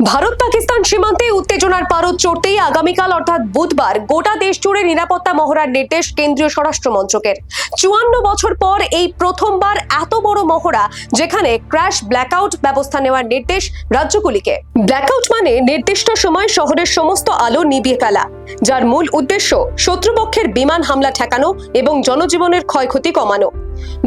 ভারত পাকিস্তান সীমান্তে উত্তেজনার পারদ চড়তেই আগামীকাল অর্থাৎ বুধবার গোটা দেশ জুড়ে নিরাপত্তা মহড়ার নির্দেশ কেন্দ্রীয় স্বরাষ্ট্র মন্ত্রকের। চুয়ান্ন বছর পর এই প্রথমবার এত বড় মহড়া যেখানে ক্র্যাশ, ব্ল্যাকআউট ব্যবস্থা নেওয়ার নির্দেশ রাজ্যগুলিকে। ব্ল্যাকআউট মানে নির্দিষ্ট সময় শহরের সমস্ত আলো নিবিয়ে ফেলা, যার মূল উদ্দেশ্য শত্রুপক্ষের বিমান হামলা ঠেকানো এবং জনজীবনের ক্ষয়ক্ষতি কমানো।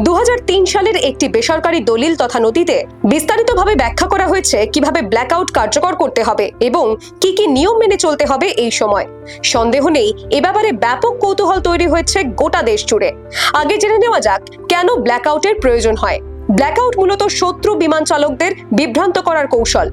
দু হাজার তিন সালের একটি বেসরকারি দলিল তথা নথিতে বিস্তারিতভাবে ব্যাখ্যা করা হয়েছে কীভাবে ব্ল্যাকআউট কার্যকর করতে হবে এবং কি কি নিয়ম মেনে চলতে হবে এই সময়। সন্দেহ নেই, এ ব্যাপারে ব্যাপক কৌতূহল তৈরি হয়েছে গোটা দেশ জুড়ে। আগে জেনে নেওয়া যাক, কেন ব্ল্যাক আউটের প্রয়োজন হয়? ব্ল্যাকআউট মূলত শত্রু বিমান চালকদের বিভ্রান্ত করার কৌশল।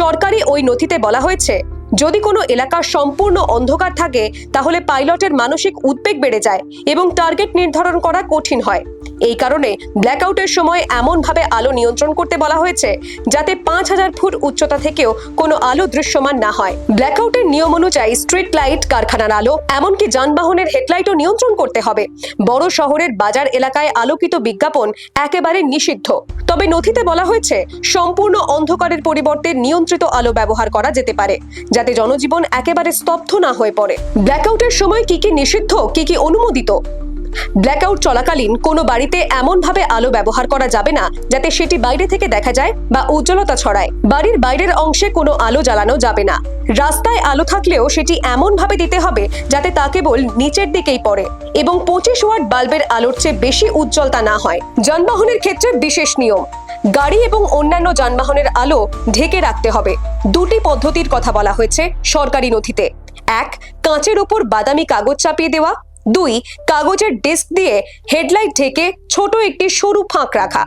সরকারি ওই নথিতে বলা হয়েছে যদি কোনো এলাকা সম্পূর্ণ অন্ধকার থাকে, তাহলে পাইলটের মানসিক উদ্বেগ বেড়ে যায় এবং টার্গেট নির্ধারণ করা কঠিন হয়। এই কারণে ব্ল্যাকআউটের সময় এমনভাবে আলো নিয়ন্ত্রণ করতে বলা হয়েছে, যাতে পাঁচ হাজার ফুট উচ্চতা থেকেও কোনো আলো দৃশ্যমান না হয়। ব্ল্যাকআউটের নিয়ম অনুযায়ী স্ট্রিট লাইট, কারখানার আলো, এমনকি যানবাহনের হেডলাইটও নিয়ন্ত্রণ করতে হবে। বড় শহরের বাজার এলাকায় আলোকিত বিজ্ঞাপন একেবারে নিষিদ্ধ। তবে নথিতে বলা হয়েছে, সম্পূর্ণ অন্ধকারের পরিবর্তে নিয়ন্ত্রিত আলো ব্যবহার করা যেতে পারে যাতে জনজীবন একেবারে স্তব্ধ না হয়ে পড়ে। ব্ল্যাকআউটের সময় কি কি নিষিদ্ধ, কি কি অনুমোদিত? ব্ল্যাকআউট চলাকালীন কোনো বাড়িতে এমনভাবে আলো ব্যবহার করা যাবে না, যাতে সেটি বাইরে থেকে দেখা যায় বা উজ্জ্বলতা ছড়ায়। বাড়ির বাইরের অংশে কোনো আলো জ্বালানো যাবে না। রাস্তায় আলো থাকলেও সেটি এমনভাবে দিতে হবে যাতে তা কেবল নিচের দিকেই পড়ে এবং পঁচিশ ওয়াট বাল্বের আলোর চেয়ে বেশি উজ্জ্বলতা না হয়। যানবাহনের ক্ষেত্রে বিশেষ নিয়ম। গাড়ি এবং অন্যান্য যানবাহনের আলো ঢেকে রাখতে হবে। দুটি পদ্ধতির কথা বলা হয়েছে সরকারি নথিতে। এক, কাঁচের ওপর বাদামি কাগজ চাপিয়ে দেওয়া। দুই, কাগজের ডিস্ক দিয়ে হেডলাইট ঢেকে ছোট একটি সরু ফাঁক রাখা।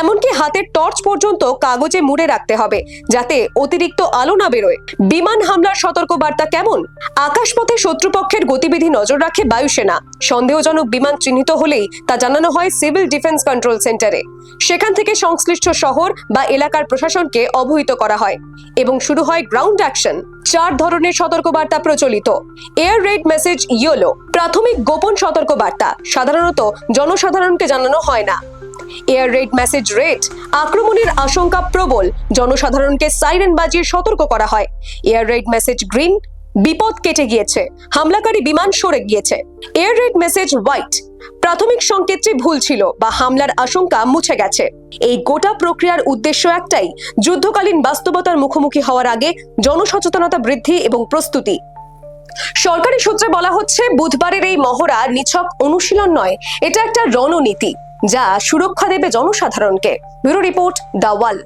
এমনকি হাতের টর্চ পর্যন্ত কাগজে মুড়ে রাখতে হবে, যাতে অতিরিক্ত আলো না বেরোয়। বিমান হামলার সতর্কবার্তা কেমন? আকাশপথে শত্রুপক্ষের গতিবিধি নজর রাখে বায়ুসেনা। সন্দেহজনক বিমান চিহ্নিত হলেই তা জানানো হয় সিভিল ডিফেন্স কন্ট্রোল সেন্টারে। সেখান থেকে সংশ্লিষ্ট শহর বা এলাকার প্রশাসনকে অবহিত করা হয় এবং শুরু হয় গ্রাউন্ড অ্যাকশন চার ধরনের সতর্কবার্তা প্রচলিত। এয়ার রেড মেসেজ ইয়েলো প্রাথমিক গোপন সতর্কবার্তা, সাধারণত জনসাধারণকে জানানো হয় না। এয়ার রেড মেসেজ রেড আক্রমণের আশঙ্কা প্রবল, জনসাধারণকে সাইরেন বাজিয়ে সতর্ক করা হয়। এয়ার রেড মেসেজ গ্রিন বিপদ কেটে গিয়েছে, হামলাকারী বিমান সরে গিয়েছে। এয়ার রেড মেসেজ হোয়াইট প্রাথমিক সংকেতটি ভুল ছিল বা হামলার আশঙ্কা মুছে গেছে। এই গোটা প্রক্রিয়ার উদ্দেশ্য একটাই, যুদ্ধকালীন বাস্তবতার মুখোমুখি হওয়ার আগে জনসচেতনতা বৃদ্ধি এবং প্রস্তুতি। সরকারি সূত্রে বলা হচ্ছে, বুধবারের এই মহড়া নিছক অনুশীলন নয়, এটা একটা রণনীতি যা সুরক্ষা দেবে জনসাধারণকে। Bureau report the wall